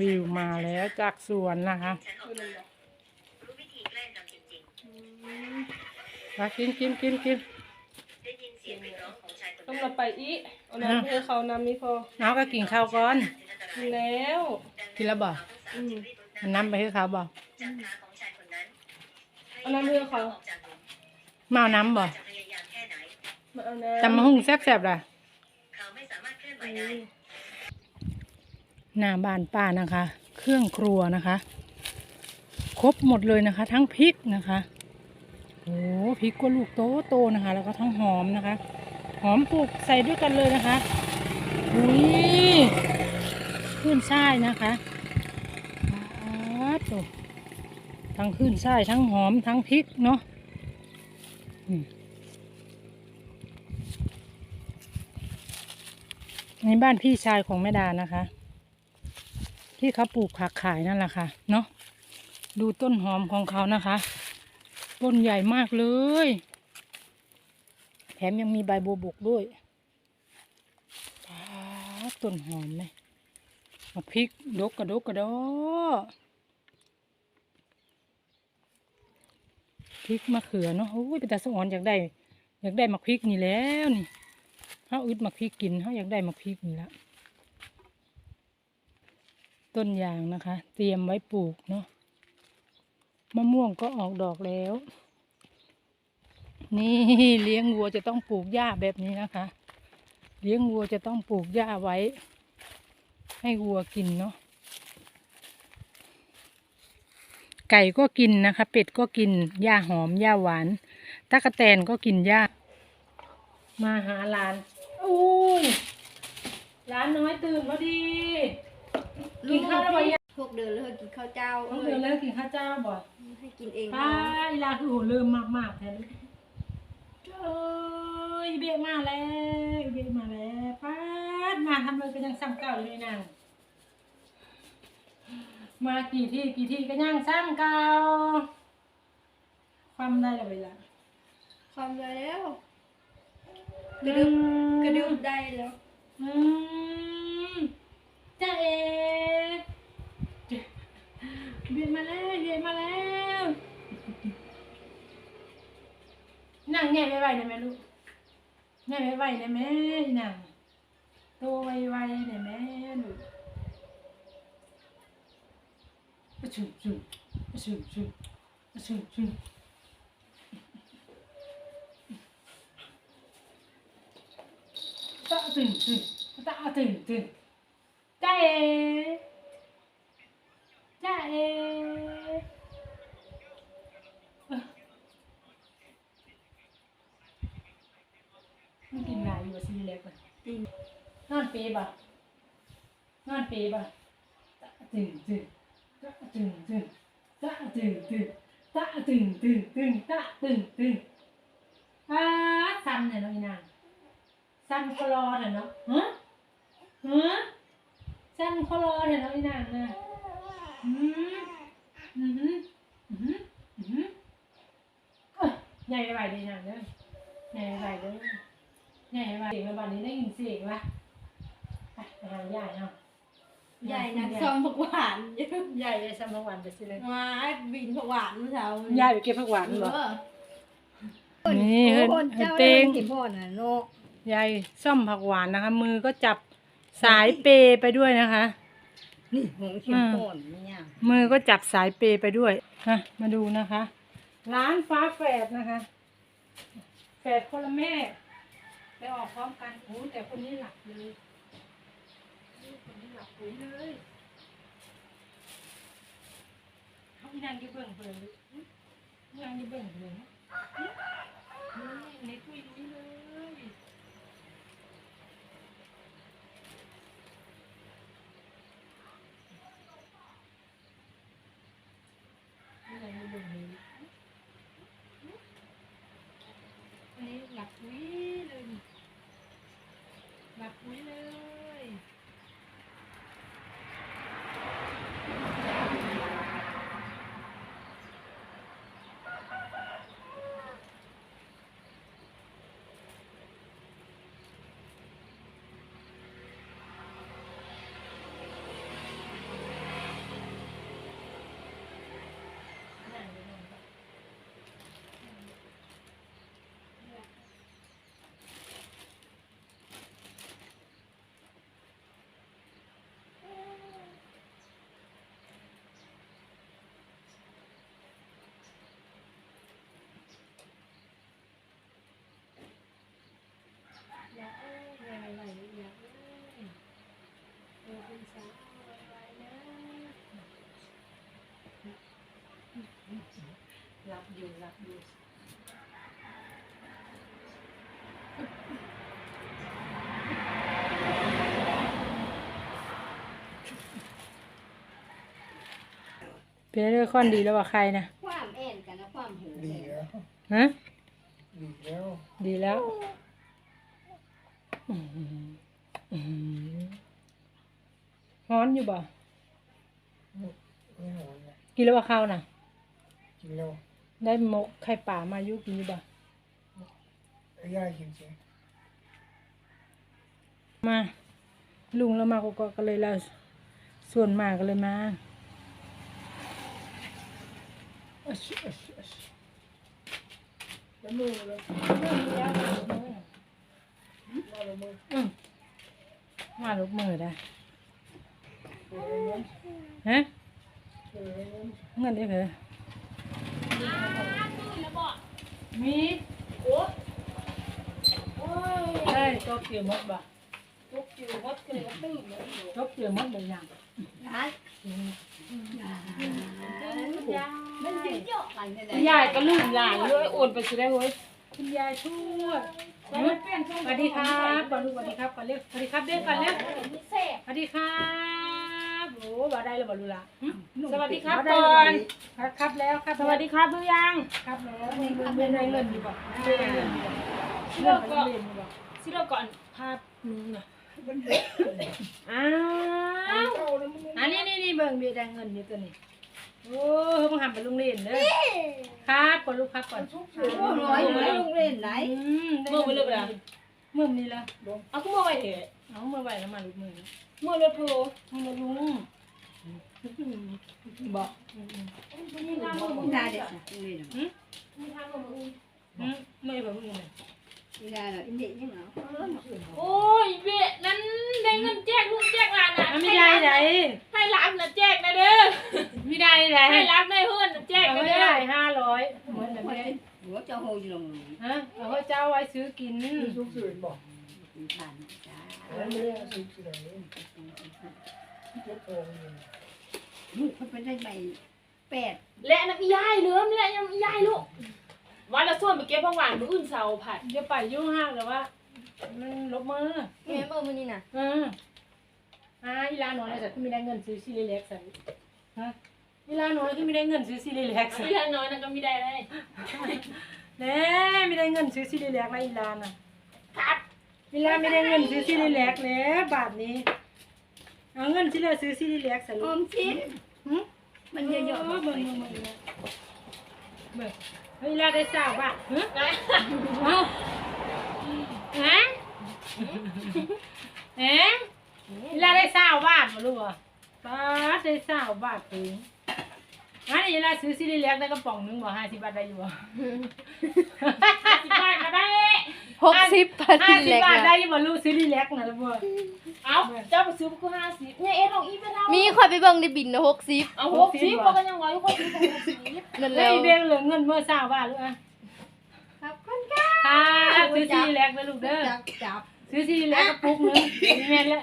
วิวมาแล้วจากสวนนะคะฉันออกมารู้วิธีแกล้งนำจริงมากินกินกินกินๆได้ยินเสียงเรียกร้องของชายคนต้องนั้นมาไปอีกเอาน้ำให้เขาน้ำนี่พอเอาก็กินข้าวก่อนกินแล้วกินแล้วบ่อืมมันน้ำไปให้เขาบอกจากขาของชายคนนั้นเอาน้ำให้เขาออกจากหลุมมาเอาน้ำบ่จะพยายามแค่ไหนมาเอาน้ำตำมะฮุ่งแซ่บๆล่ะเขาไม่สามารถเคลื่อนไหวอืได้ม หน้าบ้านป้านะคะ เครื่องครัวนะคะ ครบหมดเลยนะคะ ทั้งพริกนะคะโอ้พริกก็ลูกโตโตนะคะ แล้วก็ทั้งหอมนะคะ หอมปลูกใส่ด้วยกันเลยนะคะอุ้ยขึ้นช่ายนะคะอ้าวทั้งขึ้นช่ายทั้งหอมทั้งพริกเนาะในบ้านพี่ชายของแม่ดานะคะ ที่เขาปลูกผักขายนั่นแหละค่ะ เนาะดูต้นหอมของเขานะคะ ต้นใหญ่มากเลย แถมยังมีใบบัวบกด้วยต้นหอมเลยมาพริกดกกระดกกระดอพริกมะเขือเนาะโอ้ยเป็นตาสออนอยากได้อยากได้มะพริกนี่แล้วนี่เขาอึดมะพริกกินเขาอยากได้มะพริกนี่ละ ต้นยางนะคะ เตรียมไว้ปลูกเนาะมะม่วงก็ออกดอกแล้ว นี่เลี้ยงวัวจะต้องปลูกหญ้าแบบนี้นะคะ เลี้ยงวัวจะต้องปลูกหญ้าไว้ ให้วัวกินเนาะไก่ก็กินนะคะ เป็ดก็กินหญ้าหอมหญ้าหวานตะกะแตนก็กินหญ้า มาหาหลานอุ้ยหลานน้อยตื่นพอดี กินข้าวแล้วบ่ยังพวกเดินเลยกินข้าวเจ้าต้องเดือนแล้วกินข้าวเจ้าบ่ให้กินเองป้าอีลาคือโหลืมมากมากๆแท้เลยเอ้ยเบี้ยมาแล้วเบี้ยมาแล้วป้าดมาทำเลยก็ยังซ้ำเก่าอยู่เลยนางมากี่ที่กี่ที่ก็ยังซ้ำเก่าความได้และเวลาความเลยแล้วกระดึบกระดึบได้แล้วอืมจ้าเอ เบียนมาแล้วเบียนมาแล้วนั่งแง่ไวๆได้ไหมลูกแง่ไวๆได้ไหมนั่งโตไวๆได้ไหมลูกอะชุ่มชุ่มอะชุ่มชุ่มอะชุ่มชุ่มตะตึงตึงตะตึงตึงจ้ จ้าเอมันกินหลายอยู่ซีเล็กเลยจริงนอนปีบ่ะนอนปีบ่ะตะตึงตึงตะตึงตึงตะตึงตึงตะตึงตึงตึงตะตึงตึงอ่าซ้ำเนี่ยเนาะอีนางซ้ำคลอเนี่ยเนาะฮะฮะซ้ำคลอเนี่ยเนาะอีนางนะ ใหญ่ไปดีนางเด้อใหญ่ไปเด้อใหญ่มาเสียงในวันนี้ได้ยินเสียงละไปไปหาใหญ่เนาะใหญ่นักซองผักหวานใหญ่เลยสมวันไปสิเลยมาบินผักหวานเมื่อเช้าใหญ่ไปเก็บผักหวานเอบ่อนี่เฮิโอ้นโหเจ้งกินพ่อน่ะเนาะใหญ่ซ่อมผักหวานนะคะ มือก็จับสายเปไปด้วยนะคะ นี่หงเข็มพ่อนเนี่ยมือก็จับสายเปไปด้วยนะมาดูนะคะ ร้านฟ้าแฝดนะคะแฝดคนละแม่ไปออกพร้อมกันโอ้แต่คนนี้หลับเลยคนนี้หลับปุ๋ยเลยเขาอีนางยี่เบิ่งเพิ่นอีนางยี่เบิ่งเพิ่นนี่ในคุยนี้เลยอีนางอยี่เบิ่งเลย อันนี้หลับปุ๋ยเลยนี่หลับปุ๋ยเลย รับอยู่รับอยู่เป็นเรื่องค่อนดีแล้วว่าใครนะความแอนกันนะความหูดีแล้ว ฮะ ดีแล้ว ดีแล้วอืมอืมฮ้อนอยู่บ่ไม่หอนนะกินแล้วว่าข้าวน่ะกินแล้ว ได้มกไข่ป่ามายุกินอยู่บ่ไอ้ย่ากินสิมา ลุงแล้วมาก็ก็เลยเราส่วนมากก็เลยมาอัชอัชอัชแล้วมือเลยอืมมาลุกมือได้เออเงินฮะเออเงินเงินได้เหรอ มีได้จบเกี่ยวหมดบ่ทุกอยู่วัดกันเลยว่าตื้อเลยจบเกี่ยวหมดเลยยังร้านมันจะเยอะกันได้ยายก็ลูกหลานเลยโอนไปสิได้เว้ยคุณยายทวดสวัสดีครับก่อนลูกสวัสดีครับก่อนเร็วสวัสดีครับเด็กก่อนเร็วสวัสดีครับโอ้บ่ได้แล้วบ่รู้ละหึสวัสดีครับได้ก่แล้วอน ครับครับแล้วครับสวัสดีครับดูยังครับแล้วมีเงินเดือนได้เงินอยู่บ่ได้เงินอยู่บ่เชื่เงิอนไปก่อนเรียนอยู่บ่สิเราก่อนภาพนึงน่ะอ้าวอันนี้นี่นี่เบิ่งมีได้เงินอยู่ตัวนี้โอ้มึงหันไปโรงเรียนเด้อครับก่อนลูกครับก่อนร้อยอยู่ในโรงเรียนไหนอืมได้งินเมื่อนี้ละเอาขึ้นมาไว้เถอะเอาเมื่อไหร่แล้วมาลูกมือเมื่อรถโทรมึงมาลุงบอกได้เด็กโรงเรียนหึหึไม่บอกมึงเลยไม่ได้หรอกอินเดียยัง เหรอโอ้ยเวะนั้นได้เงินแจกลูกแจกหลานอะไม่ได้ไหนให้ร้านน่ะแจกนะเด้อไม่ได้ไหนให้ร้านได้เฮือนน่ะแจกเอานะไม่เด้อได้ห้าร้อยเหมือนแบบนี้หัวจะโหยลงฮะเอาให้เจ้าไว้ซื้อกินสุกสื่นบอกผ่านจ้าแล้วไม่ได้สุกสื่นเลยเจ็บโองอยู่ ลูกเขาไปได้ใบแปดและน้ำอียายเหลือมและยังอียายลูกวันละส่วนไปเก็บผักหวานมื้ออื่นเสาร์ผัดเดี๋ยวไปยุ่งห้างแต่ว่า มันลบมือแม่เมื่อมื้อนี้น่ะอืมอ่าอีลาหน่อยแต่ที่ไม่ได้เงินซื้อซีรีเล็กใส่ฮะอีลาหน่อยที่ไม่ได้เงินซื้อซีรีเล็กใส่อียายน้อยน่ะก็ไม่ได้เลยเน่ไม่ได้เงินซื้อซีรีเล็กแล้วอีลาน่ะครับอีลาไม่ได้เงินซื้อซีรีเล็กแล้วบาทนี้ เอาเงินที่เหลือซื้อซีรีเล็กใส่อลูอกมชิ้นหึมันเยอะเบิ่งๆเบิ่งเบิ่งเบิ่งเบิ่งเฮ้ยลาได้สาวป่ะฮะนะเอ้าฮะเอ๊ะลาได้สาวบาทมาลูกอะป้าดได้สาวบาทถึงอันนี้ลาซื้อซีรีส์เล็กได้กระป๋องหนึงบ่ห้าสิบบาทได้อยู่บ่ สิบบาทก็ได้ หกสิบพันห้าสิบเล็กบาทได้นะอยู่บ่ลูกซีรีส์เล็กนะลูกบ่เอาเจ้าไปซื้อกูห้าสิบเนี่ยเอ็ดของอีไปเท่ามีคอยไปเบิ่งในบินนะหกสิบเอาหกสิบพอกันยังไงคนซื้อหกสิบนั่นแล้แล้ววอีเบลเหลือเงินเมื่อสาวบาทลูกอะครับคุณค่ะค่ะซื้อซีรีส์เล็กนะลูกเด้อจับจับ ซื้อซีรีส์เล็กกระปุกหนึงมีแม่นแล้ว